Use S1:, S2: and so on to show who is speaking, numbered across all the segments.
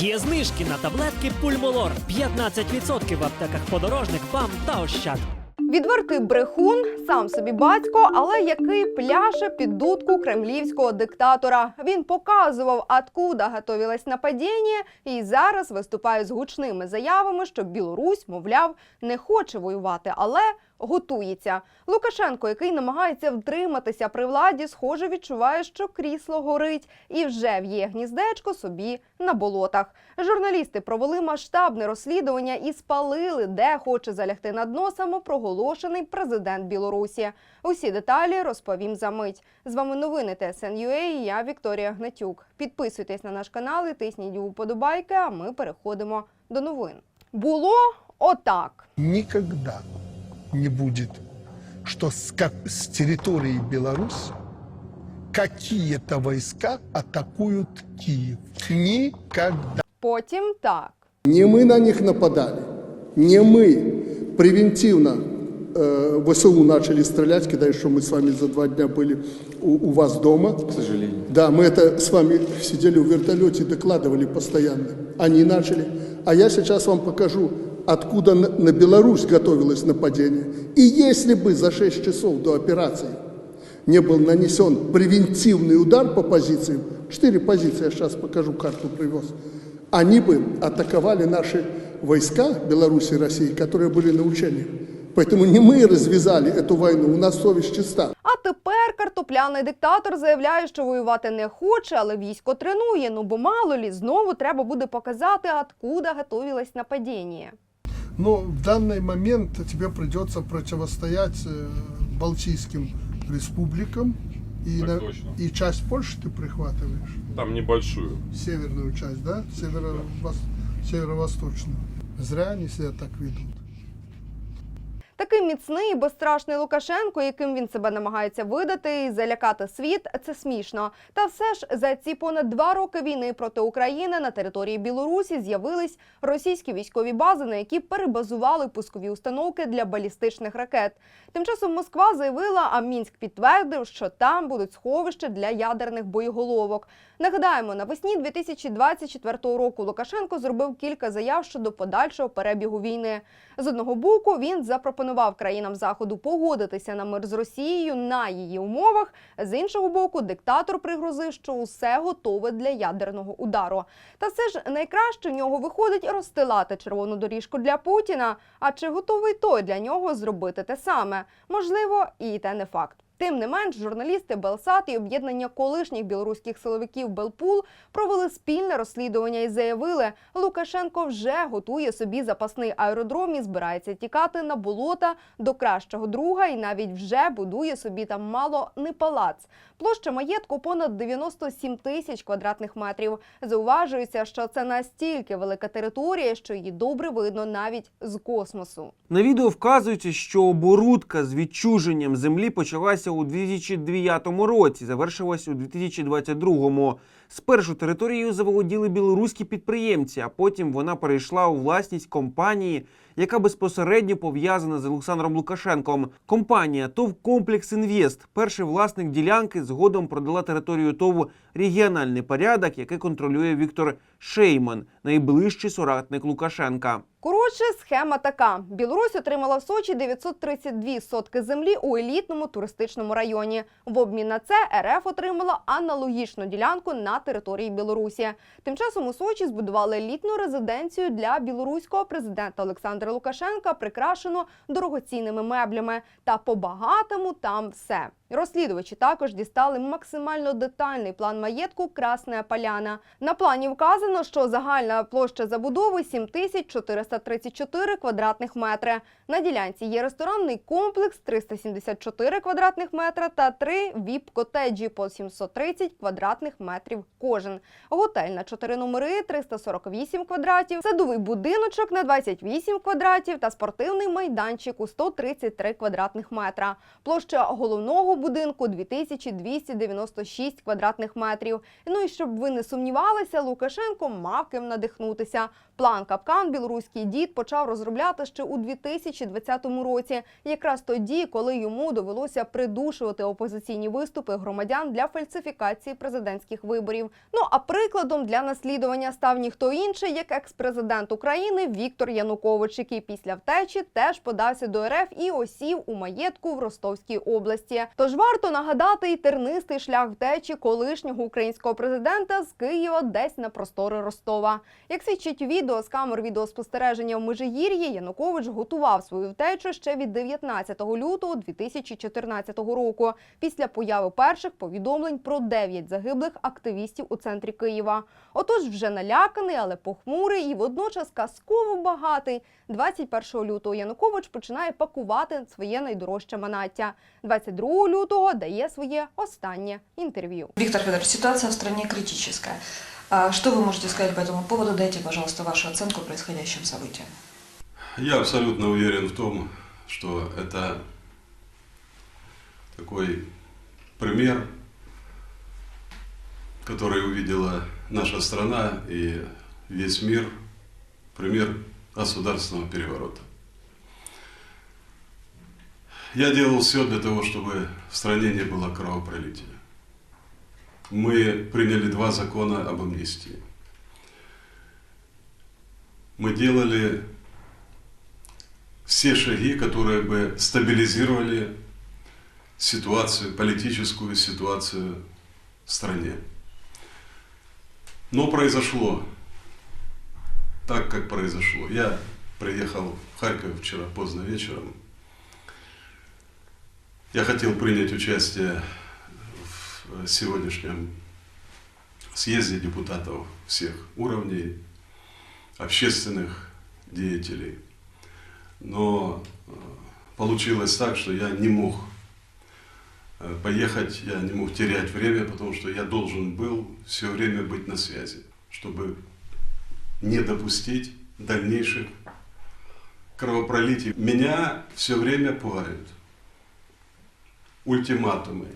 S1: Є знижки на таблетки Пульмолор 15% в аптеках подорожник, ПАМ та Ощад.
S2: Відвертий брехун, сам собі батько, але який пляше під дудку кремлівського диктатора. Він показував, откуда готовилось нападіння, і зараз виступає з гучними заявами, що Білорусь, мовляв, не хоче воювати, але готується. Лукашенко, який намагається втриматися при владі, схоже, відчуває, що крісло горить, і вже в'є гніздечко собі на болотах. Журналісти провели масштабне розслідування і спалили, де хоче залягти на дно самопроголошений президент Білорусі. Усі деталі розповім за мить. З вами новини ТСН.UA і я Вікторія Гнатюк. Підписуйтесь на наш канал і тисніть вподобайки, а ми переходимо до новин. Було отак.
S3: никогда не с, ка- с территории Беларуси какие-то войска атакуют Киев. Никогда.
S2: Потім так.
S4: Не мы на них нападали, не мы превентивно э, ВСУ начали стрелять, когда еще мы с вами за два дня были у, у вас дома. К
S5: сожалению.
S4: Да, мы это с вами сидели в вертолете и докладывали постоянно. Они начали. А я сейчас вам покажу, откуда на, на Беларусь готовилось нападение. И если бы за 6 часов до операции не был нанесен превентивный удар по позициям, четыре позиции, я сейчас покажу, карту привез, они бы атаковали наши войска Беларуси и России, которые были на учениях. Поэтому не мы развязали эту войну, у нас совесть чиста.
S2: А тепер картопляний диктатор заявляє, що воювати не хоче, але військо тренує. Ну бо мало лі, знову треба буде показати, откуда готовилось нападіння.
S4: Но в данный момент тебе придется противостоять э, Балтийским республикам. И,
S5: Так
S4: на-
S5: точно.
S4: и часть Польши ты прихватываешь,
S5: Там небольшую.
S4: северную часть, да? Северо- вос- северо-восточную. Зря они себя так ведут.
S2: Такий міцний і безстрашний Лукашенко, яким він себе намагається видати і залякати світ, це смішно. Та все ж за ці понад два роки війни проти України на території Білорусі з'явились російські військові бази, на які перебазували пускові установки для балістичних ракет. Тим часом Москва заявила, а Мінськ підтвердив, що там будуть сховища для ядерних боєголовок. Нагадаємо, навесні 2024 року Лукашенко зробив кілька заяв щодо подальшого перебігу війни. З одного боку, він запропонував країнам заходу погодитися на мир з Росією на її умовах. З іншого боку, диктатор пригрозив, що усе готове для ядерного удару. Та все ж найкраще в нього виходить розстилати червону доріжку для Путіна. А чи готовий той для нього зробити те саме? Можливо, і те не факт. Тим не менш, журналісти Белсат і об'єднання колишніх білоруських силовиків Белпул провели спільне розслідування і заявили, Лукашенко вже готує собі запасний аеродром і збирається тікати на болота до кращого друга, і навіть вже будує собі там мало не палац. Площа маєтку понад 97 тисяч квадратних метрів. Зауважується, що це настільки велика територія, що її добре видно навіть з космосу.
S6: На відео вказується, що оборудка з відчуженням землі почалася у 2009 році, завершилась у 2022. Спершу територією заволоділи білоруські підприємці, а потім вона перейшла у власність компанії, яка безпосередньо пов'язана з Олександром Лукашенком. Компанія ТОВ Комплекс Інвест, перший власник ділянки, згодом продала територію ТОВ регіональний порядок, який контролює Віктор Шейман, найближчий соратник Лукашенка.
S2: Коротше, схема така: Білорусь отримала в Сочі 932 сотки землі у елітному туристичному районі. В обмін на це РФ отримала аналогічну ділянку на території Білорусі. Тим часом у Сочі збудували елітну резиденцію для білоруського президента Олександра Лукашенка, прикрашено дорогоцінними меблями. Та по-багатому там все. Розслідувачі також дістали максимально детальний план маєтку Красна Поляна. На плані вказано, що загальна площа забудови 7434 квадратних метри. На ділянці є ресторанний комплекс 374 квадратних метра та три віп-котеджі по 730 квадратних метрів кожен. Готель на 4 номери 348 квадратів, садовий будиночок на 28 квадратів та спортивний майданчик у 133 квадратних метра. Площа головного житлового будинку 2296 квадратних метрів. Ну і щоб ви не сумнівалися, Лукашенко мав ким надихнутися. План капкан білоруський дід почав розробляти ще у 2020 році, якраз тоді, коли йому довелося придушувати опозиційні виступи громадян для фальсифікації президентських виборів. Ну а прикладом для наслідування став ніхто інший, як екс-президент України Віктор Янукович, який після втечі теж подався до РФ і осів у маєтку в Ростовській області. Тож варто нагадати й тернистий шлях втечі колишнього українського президента з Києва десь на простори Ростова. Як свідчить відео з камер відеоспостереження в Межигір'ї, Янукович готував свою втечу ще від 19 лютого 2014 року, після появи перших повідомлень про 9 загиблих активістів у центрі Києва. Отож, вже наляканий, але похмурий і водночас казково багатий. 21 лютого Янукович починає пакувати своє найдорожче манаття. 22 лютого дає своє останнє інтерв'ю.
S5: Виктор Федорович, ситуация в стране критическая. А Что вы можете сказать по этому поводу? Дайте, пожалуйста, вашу оценку происходящим событиям.
S7: Я абсолютно уверен в том, что это такой пример, который увидела наша страна и весь мир, пример государственного переворота. Я делал все для того, чтобы в стране не было кровопролития. Мы приняли два закона об амнистии. Мы делали все шаги, которые бы стабилизировали ситуацию, политическую ситуацию в стране. Но произошло так, как произошло. Я приехал в Харьков вчера поздно вечером. Я хотел принять участие сегодняшнем съезде депутатов всех уровней, общественных деятелей. Но э, получилось так, что я не мог э, поехать, я не мог терять время, потому что я должен был все время быть на связи, чтобы не допустить дальнейших кровопролитий. Меня все время пугают ультиматумы.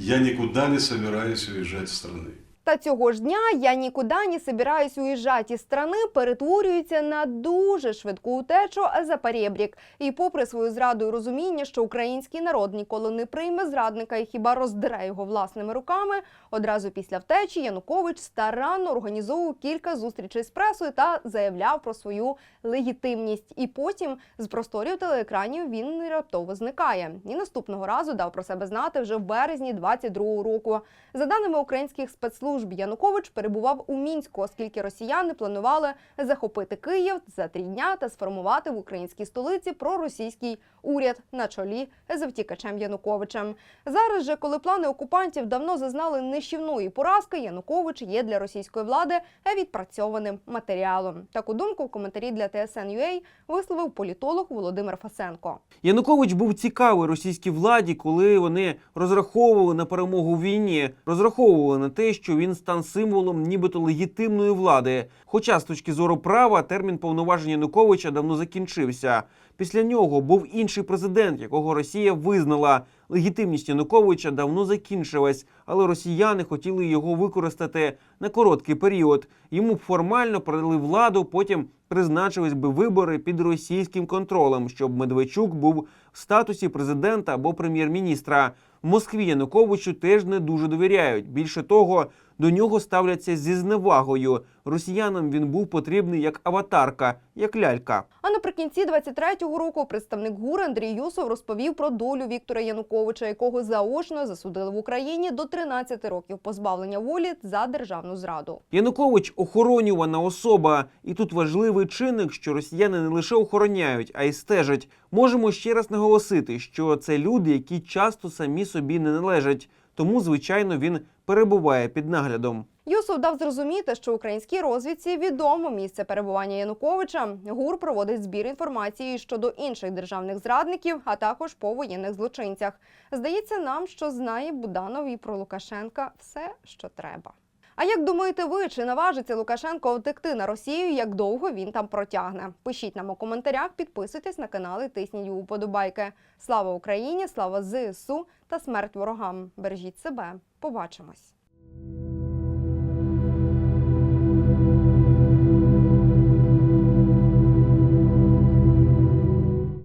S7: Я никуда не собираюсь уезжать из страны.
S2: Та цього ж дня я нікуди не собираюсь уїжджати із страни перетворюється на дуже швидку утечу за перебрік. І попри свою зраду і розуміння, що український народ ніколи не прийме зрадника і хіба роздере його власними руками, одразу після втечі Янукович старанно організовував кілька зустрічей з пресою та заявляв про свою легітимність. І потім з просторів телеекранів він раптово зникає. І наступного разу дав про себе знати вже в березні 22-го року. За даними українських спецслужб, Янукович перебував у мінську, оскільки росіяни планували захопити Київ за три дня та сформувати в українській столиці проросійський уряд на чолі з втікачем Януковичем. Зараз же, коли плани окупантів давно зазнали нищівної поразки, Янукович є для російської влади відпрацьованим матеріалом. Таку думку в коментарі для TSN.ua висловив політолог Володимир Фасенко.
S6: Янукович був цікавий російській владі, коли вони розраховували на перемогу в війні, розраховували на те, що він стан символом нібито легітимної влади. Хоча з точки зору права термін повноважень Януковича давно закінчився. Після нього був інший президент, якого Росія визнала. Легітимність Януковича давно закінчилась, але росіяни хотіли його використати на короткий період. Йому формально передали владу, потім призначились би вибори під російським контролем, щоб Медведчук був в статусі президента або прем'єр-міністра. В Москві Януковичу теж не дуже довіряють. Більше того, до нього ставляться зі зневагою. Росіянам він був потрібний як аватарка, як лялька.
S2: А наприкінці 23-го року представник ГУР Андрій Юсов розповів про долю Віктора Януковича, якого заочно засудили в Україні до 13 років позбавлення волі за державну зраду.
S6: Янукович охоронювана особа, і тут важливий чинник, що росіяни не лише охороняють, а й стежать. Можемо ще раз наголосити, що це люди, які часто самі собі не належать, тому звичайно він перебуває під наглядом.
S2: Юсов дав зрозуміти, що українській розвідці відомо місце перебування Януковича. ГУР проводить збір інформації щодо інших державних зрадників, а також по воєнних злочинцях. Здається нам, що знає Буданов і про Лукашенка все, що треба. А як думаєте ви, чи наважиться Лукашенко втекти на Росію? Як довго він там протягне? Пишіть нам у коментарях, підписуйтесь на канал і тисніть уподобайки. Слава Україні! Слава ЗСУ та смерть ворогам! Бережіть себе! Побачимось!